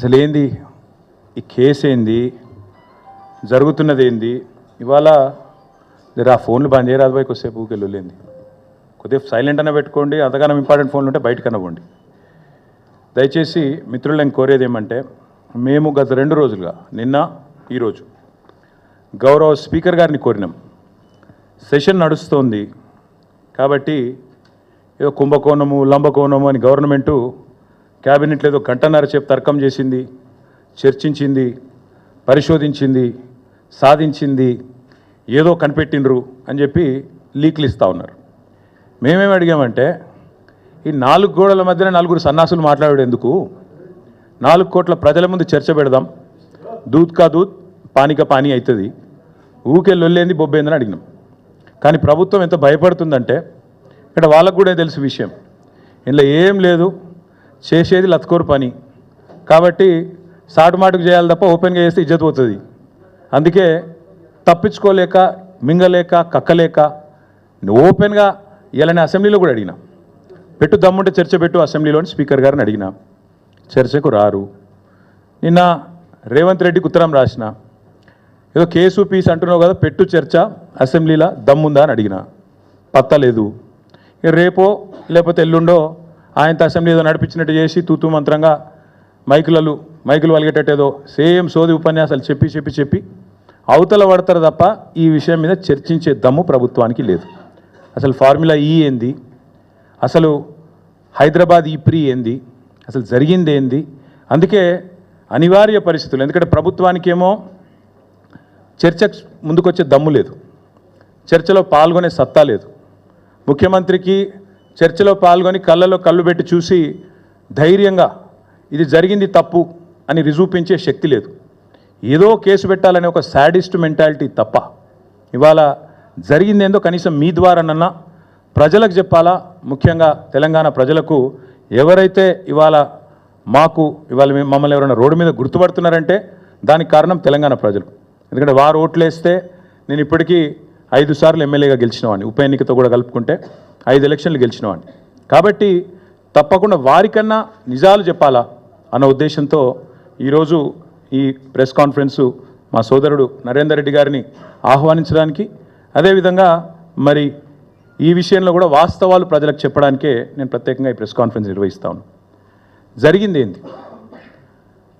అసలు ఏంది ఈ కేసు ఏంది జరుగుతున్నది ఏంది ఇవాళ జర ఆ ఫోన్లు బంద్ చేయరాదు పోయి కొద్దిసేపు ఊకెళ్ళి కొద్దిగా సైలెంట్ అన్న పెట్టుకోండి అంతగానం ఇంపార్టెంట్ ఫోన్లు ఉంటే బయటకన్నా పోండి దయచేసి మిత్రులు నేను కోరేది ఏమంటే మేము గత రెండు రోజులుగా నిన్న ఈరోజు గౌరవ స్పీకర్ గారిని కోరినాం. సెషన్ నడుస్తోంది. కాబట్టి ఏదో కుంభకోణము లంబకోణము అని గవర్నమెంటు క్యాబినెట్లో ఏదో గంటన్నర సేపు తర్కం చేసింది చర్చించింది పరిశోధించింది సాధించింది ఏదో కనిపెట్టిండ్రు అని చెప్పి లీక్లు ఇస్తూ ఉన్నారు. మేమేమి అడిగామంటే ఈ నాలుగు గోడల మధ్యన నలుగురు సన్నాసులు మాట్లాడాడు ఎందుకు? నాలుగు కోట్ల ప్రజల ముందు చర్చ పెడదాం. దూత్ కా దూత్ పానిక పానీ అవుతుంది ఊకెళ్ళి లొల్లేంది బొబ్బేందని అడిగినాం. కానీ ప్రభుత్వం ఎంత భయపడుతుందంటే ఇక్కడ వాళ్ళకు కూడా తెలుసు విషయం. ఇందులో ఏం లేదు. చేసేది లత్కోరు పని. కాబట్టి సాటుమాటుకు చేయాలి తప్ప ఓపెన్గా చేస్తే ఇజ్జత్ పోతుంది. అందుకే తప్పించుకోలేక మింగలేక కక్కలేక ఓపెన్గా ఇలానే అసెంబ్లీలో కూడా అడిగినా. పెట్టు దమ్ముంటే చర్చ పెట్టు అసెంబ్లీలోని స్పీకర్ గారిని అడిగిన. చర్చకు రారు. నిన్న రేవంత్ రెడ్డికి ఉత్తరం రాసిన. ఏదో కేసు పీస్ అంటున్నావు కదా పెట్టు చర్చ అసెంబ్లీలో దమ్ముందా అని అడిగిన. పత్తలేదు. రేపో లేకపోతే ఎల్లుండో ఆయనతో అసెంబ్లీ ఏదో నడిపించినట్టు చేసి తూతు మంత్రంగా మైకులలు మైకులు వలిగేటట్టు ఏదో సేమ్ సోది ఉపన్యాసాలు చెప్పి చెప్పి చెప్పి అవతల పడతారు తప్ప ఈ విషయం మీద చర్చించే దమ్ము ప్రభుత్వానికి లేదు. అసలు ఫార్ములా ఈ ఏంది? అసలు హైదరాబాద్ ఈ ప్రీ ఏంది? అసలు జరిగింది ఏంది? అందుకే అనివార్య పరిస్థితులు. ఎందుకంటే ప్రభుత్వానికేమో చర్చకు ముందుకొచ్చే దమ్ము లేదు. చర్చలో పాల్గొనే సత్తా లేదు. ముఖ్యమంత్రికి చర్చలో పాల్గొని కళ్ళలో కళ్ళు పెట్టి చూసి ధైర్యంగా ఇది జరిగింది తప్పు అని రుజువుపించే శక్తి లేదు. ఏదో కేసు పెట్టాలనే ఒక శాడిస్ట్ మెంటాలిటీ తప్ప. ఇవాళ జరిగిందేందో కనీసం మీ ద్వారానన్నా ప్రజలకు చెప్పాలా? ముఖ్యంగా తెలంగాణ ప్రజలకు ఎవరైతే ఇవాళ మాకు ఇవాళ మమ్మల్ని ఎవరైనా రోడ్డు మీద గుర్తుపడుతున్నారంటే దానికి కారణం తెలంగాణ ప్రజలు. ఎందుకంటే వారు ఓట్లేస్తే నేను ఇప్పటికీ ఐదు సార్లు ఎమ్మెల్యేగా గెలిచినవాడిని ఉప ఎన్నికతో కూడా కలుపుకుంటే. ఐదు ఎలక్షన్లు గెలిచినవాడిని. కాబట్టి తప్పకుండా వారికన్నా నిజాలు చెప్పాలా అన్న ఉద్దేశంతో ఈరోజు ఈ ప్రెస్ కాన్ఫరెన్సు మా సోదరుడు నరేందర్ రెడ్డి గారిని ఆహ్వానించడానికి అదేవిధంగా మరి ఈ విషయంలో కూడా వాస్తవాలు ప్రజలకు చెప్పడానికే నేను ప్రత్యేకంగా ఈ ప్రెస్ కాన్ఫరెన్స్ నిర్వహిస్తాను జరిగింది ఏంది?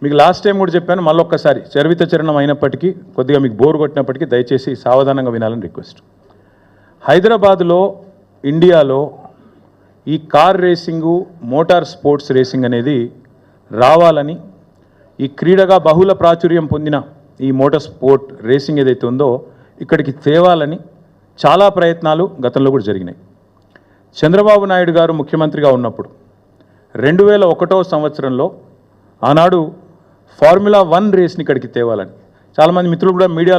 మీకు లాస్ట్ టైం కూడా చెప్పాను మళ్ళీ ఒక్కసారి చరివిత చరణం అయినప్పటికీ కొద్దిగా మీకు బోర్ కొట్టినప్పటికీ దయచేసి సావధానంగా వినాలని రిక్వెస్ట్ హైదరాబాద్లో ఇండియాలో ఈ car racing motor sports racing అనేది రావాలని ఈ క్రీడగా బహుళ ప్రాచుర్యం పొందిన ఈ మోటార్ స్పోర్ట్ రేసింగ్ ఏదైతే ఉందో ఇక్కడికి తేవాలని చాలా ప్రయత్నాలు గతంలో కూడా జరిగినాయి. చంద్రబాబు నాయుడు గారు ముఖ్యమంత్రిగా ఉన్నప్పుడు రెండు వేల ఒకటో సంవత్సరంలో ఆనాడు ఫార్ములా వన్ రేస్ని ఇక్కడికి తేవాలని. చాలామంది మిత్రులు కూడా మీడియాలో